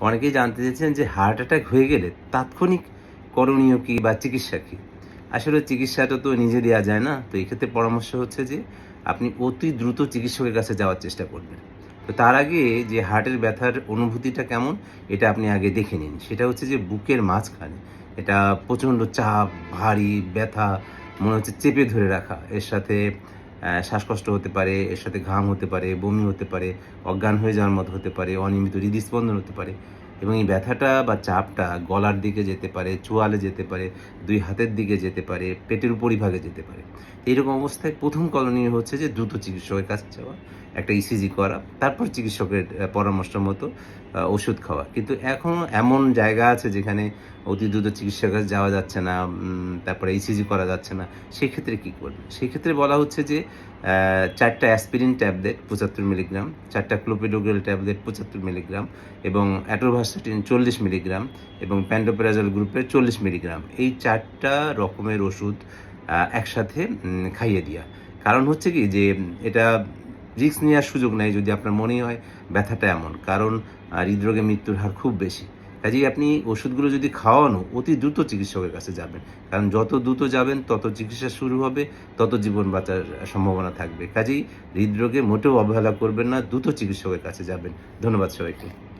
অনেকেই জানতে চেয়েছেন যে হার্ট অ্যাটাক হয়ে গেলে তাৎক্ষণিক করণীয় কি বা চিকিৎসা কী? আসলে চিকিৎসাটা তো নিজে দেওয়া যায় না, তো এক্ষেত্রে পরামর্শ হচ্ছে যে আপনি অতি দ্রুত চিকিৎসকের কাছে যাওয়ার চেষ্টা করবেন। তো তার আগে যে হার্টের ব্যথার অনুভূতিটা কেমন, এটা আপনি আগে দেখে নিন। সেটা হচ্ছে যে বুকের মাঝখানে এটা প্রচণ্ড চাপ, ভারী ব্যথা, মনে হচ্ছে চেপে ধরে রাখা। এর সাথে শ্বাসকষ্ট হতে পারে, এর সাথে ঘাম হতে পারে, বমি হতে পারে, অজ্ঞান হয়ে যাওয়ার মতো হতে পারে, অনিয়মিত হৃদস্পন্দন হতে পারে এবং এই ব্যথাটা বা চাপটা গলার দিকে যেতে পারে, চোয়ালে যেতে পারে, দুই হাতের দিকে যেতে পারে, পেটের উপরিভাগে যেতে পারে। এইরকম অবস্থায় প্রথম করণীয় হচ্ছে যে দ্রুত চিকিৎসকের কাছে যাওয়া, একটা ইসিজি করা, তারপর চিকিৎসকের পরামর্শ মতো ওষুধ খাওয়া। কিন্তু এখনও এমন জায়গা আছে যেখানে অতি দ্রুত চিকিৎসার কাছে যাওয়া যাচ্ছে না তারপরে ইসিজি করা যাচ্ছে না। সেক্ষেত্রে কী করবে? সেক্ষেত্রে বলা হচ্ছে যে চারটা অ্যাসপিরিন ট্যাবলেট পঁচাত্তর মিলিগ্রাম চারটা ক্লোপিডোগ্রেল ট্যাবলেট পঁচাত্তর মিলিগ্রাম এবং অ্যাটোভাস্টাটিন চল্লিশ মিলিগ্রাম এবং প্যান্ডোপেরাজল গ্রুপের চল্লিশ মিলিগ্রাম এই চারটা রকমের ওষুধ একসাথে খাইয়ে দেওয়া কারণ হচ্ছে কি যে, এটা রিস্ক নেওয়ার সুযোগ নেই যদি আপনার মনে হয়, ব্যথাটা এমন। কারণ হৃদরোগে মৃত্যুর হার খুব বেশি। কাজেই আপনি ওষুধগুলো যদি খাওয়ানো, অতি দ্রুত চিকিৎসকের কাছে যাবেন। কারণ যত দ্রুত যাবেন, তত চিকিৎসা শুরু হবে, তত জীবন বাঁচার সম্ভাবনা থাকবে। কাজেই হৃদরোগে মোটেও অবহেলা করবেন না, দ্রুত চিকিৎসকের কাছে যাবেন। ধন্যবাদ সবাইকে।